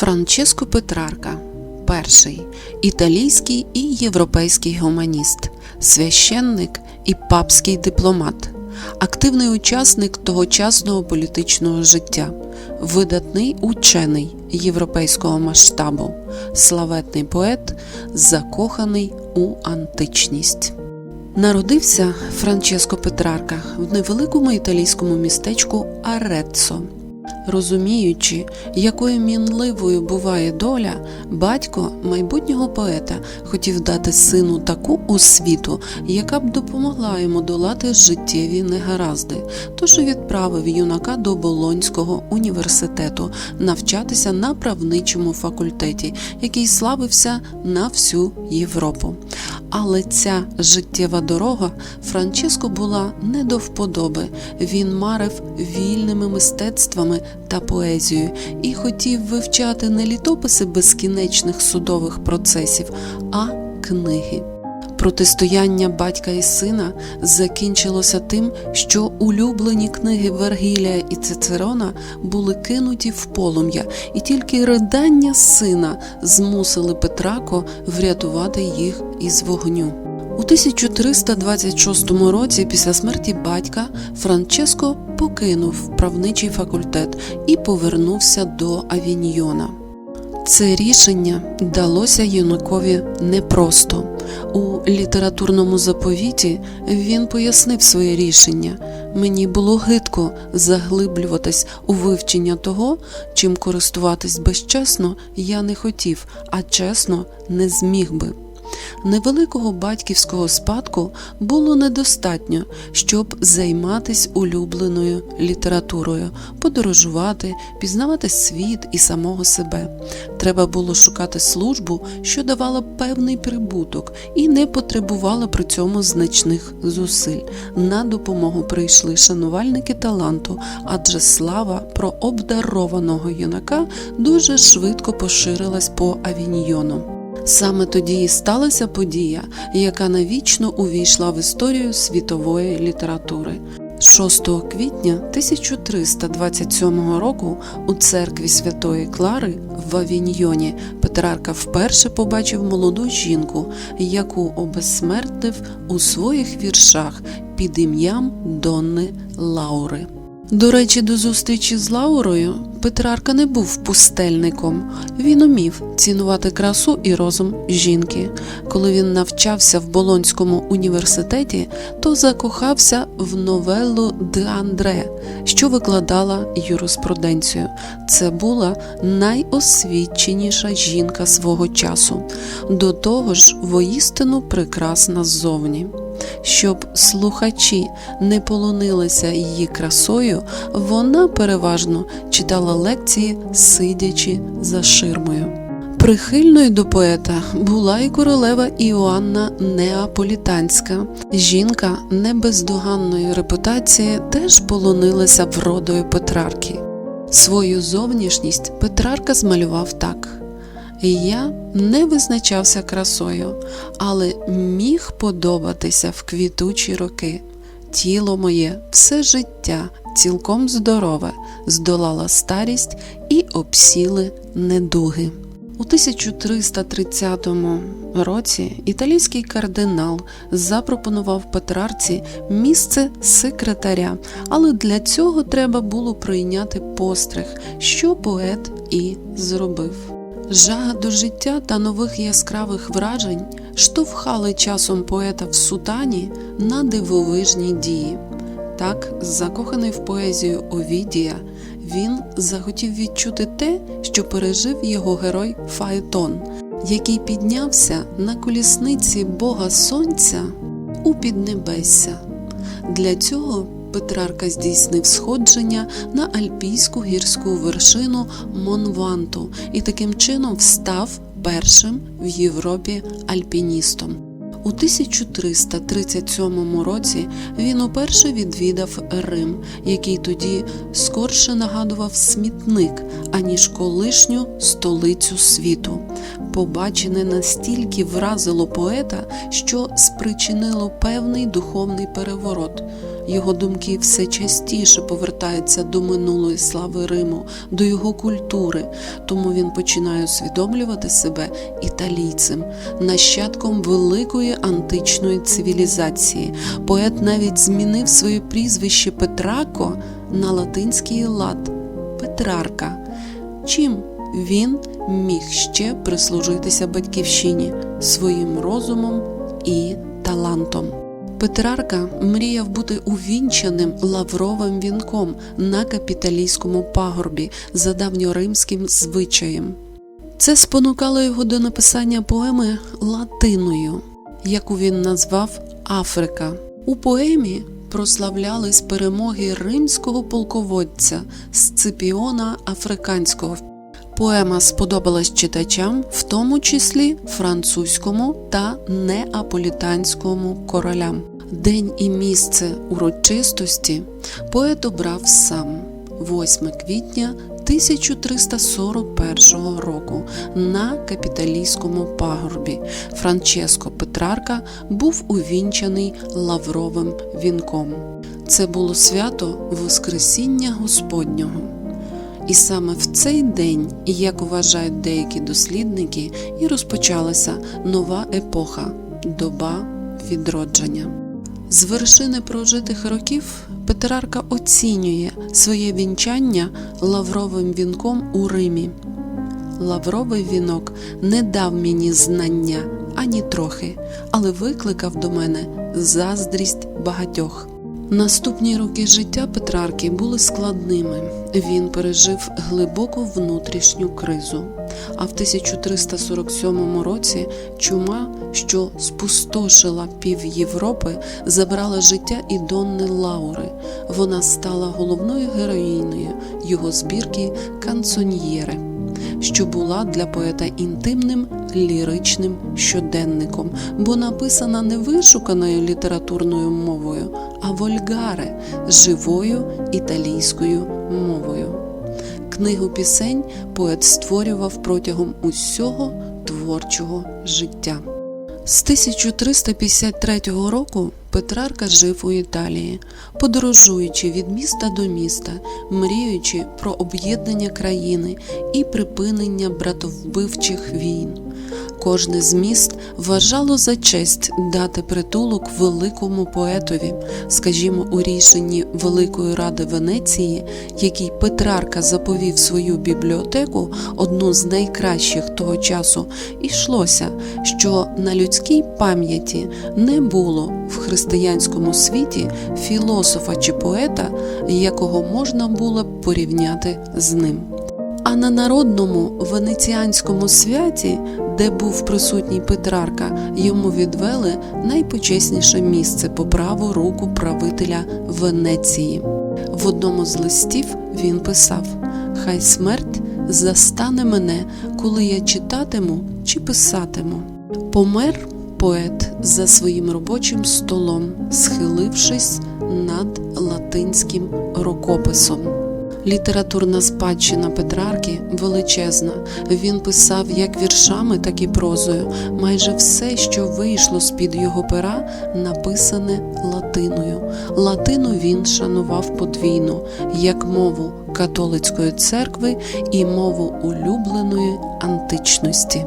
Франческо Петрарка, перший італійський і європейський гуманіст, священник і папський дипломат, активний учасник тогочасного політичного життя, видатний учений європейського масштабу, славетний поет, закоханий у античність. Народився Франческо Петрарка в невеликому італійському містечку Ареццо. Розуміючи, якою мінливою буває доля, батько майбутнього поета хотів дати сину таку освіту, яка б допомогла йому долати життєві негаразди, тож відправив юнака до Болонського університету навчатися на правничому факультеті, який славився на всю Європу. Але ця життєва дорога Франческо була не до вподоби. Він марив вільними мистецтвами та поезією і хотів вивчати не літописи безкінечних судових процесів, а книги. Протистояння батька і сина закінчилося тим, що улюблені книги Вергілія і Цицерона були кинуті в полум'я, і тільки ридання сина змусили Петрако врятувати їх із вогню. У 1326 році, після смерті батька, Франческо покинув правничий факультет і повернувся до Авіньйона. Це рішення далося юнакові непросто. У літературному заповіті він пояснив своє рішення. Мені було гидко заглиблюватись у вивчення того, чим користуватись безчесно я не хотів, а чесно не зміг би. Невеликого батьківського спадку було недостатньо, щоб займатись улюбленою літературою, подорожувати, пізнавати світ і самого себе. Треба було шукати службу, що давала певний прибуток і не потребувала при цьому значних зусиль. На допомогу прийшли шанувальники таланту, адже слава про обдарованого юнака дуже швидко поширилась по авіньйону. Саме тоді і сталася подія, яка навічно увійшла в історію світової літератури. 6 квітня 1327 року у церкві Святої Клари в Авіньйоні Петрарка вперше побачив молоду жінку, яку обезсмертив у своїх віршах під ім'ям Донни. До речі, до зустрічі з Лаурою Петрарка не був пустельником. Він умів цінувати красу і розум жінки. Коли він навчався в Болонському університеті, то закохався в новелу Де Андре, що викладала юриспруденцію. Це була найосвіченіша жінка свого часу. До того ж, воістину прекрасна ззовні. Щоб слухачі не полонилися її красою, вона переважно читала лекції, сидячи за ширмою. Прихильною до поета була і королева Іоанна Неаполітанська. Жінка небездоганної репутації теж полонилася вродою Петрарки. Свою зовнішність Петрарка змалював так. Я не визначався красою, але міг подобатися в квітучі роки. Тіло моє все життя цілком здорове, здолала старість і обсіли недуги. У 1330 році італійський кардинал запропонував Петрарці місце секретаря, але для цього треба було прийняти постриг, що поет і зробив. Жага до життя та нових яскравих вражень штовхали часом поета в сутані на дивовижні дії. Так, закоханий в поезію Овідія, він захотів відчути те, що пережив його герой Фаетон, який піднявся на колісниці Бога Сонця у піднебесся. Для цього Петрарка здійснив сходження на альпійську гірську вершину Монванту і таким чином став першим в Європі альпіністом. У 1337 році він уперше відвідав Рим, який тоді скорше нагадував смітник, аніж колишню столицю світу. Побачене настільки вразило поета, що спричинило певний духовний переворот. Його думки все частіше повертаються до минулої слави Риму, до його культури, тому він починає усвідомлювати себе італійцем, нащадком великої античної цивілізації. Поет навіть змінив своє прізвище Петрако на латинський лад Петрарка. Чим він міг ще прислужитися батьківщині своїм розумом і талантом. Петрарка мріяв бути увінчаним лавровим вінком на капіталійському пагорбі за давньоримським звичаєм. Це спонукало його до написання поеми латиною, яку він назвав Африка. У поемі прославлялись перемоги римського полководця Сципіона Африканського. Поема сподобалась читачам, в тому числі французькому та неаполітанському королям. День і місце урочистості поет обрав сам 8 квітня 1341 року на капіталійському пагорбі. Франческо Петрарка був увінчаний лавровим вінком. Це було свято Воскресіння Господнього. І саме в цей день, як вважають деякі дослідники, і розпочалася нова епоха доба відродження. З вершини прожитих років Петрарка оцінює своє вінчання лавровим вінком у Римі. Лавровий вінок не дав мені знання ані трохи, але викликав до мене заздрість багатьох. Наступні роки життя Петрарки були складними. Він пережив глибоку внутрішню кризу. А в 1347 році чума, що спустошила пів Європи, забрала життя і Донни Лаури. Вона стала головною героїною його збірки Канцоньєре, що була для поета інтимним ліричним щоденником, бо написана не вишуканою літературною мовою, а вольгаре живою італійською мовою. Книгу пісень поет створював протягом усього творчого життя. З 1353 року Петрарка жив у Італії, подорожуючи від міста до міста, мріючи про об'єднання країни і припинення братовбивчих війн. Кожне з міст вважало за честь дати притулок великому поетові, скажімо, у рішенні Великої Ради Венеції, якій Петрарка заповів свою бібліотеку, одну з найкращих того часу, йшлося, що на людській пам'яті не було в християнському світі філософа чи поета, якого можна було б порівняти з ним. А на народному венеціанському святі, де був присутній Петрарка, йому відвели найпочесніше місце по праву руку правителя Венеції. В одному з листів він писав: Хай смерть застане мене, коли я читатиму чи писатиму. Помер поет за своїм робочим столом, схилившись над латинським рукописом. Літературна спадщина Петрарки величезна. Він писав як віршами, так і прозою. Майже все, що вийшло з-під його пера, написане латиною. Латину він шанував подвійно як мову католицької церкви і мову улюбленої античності.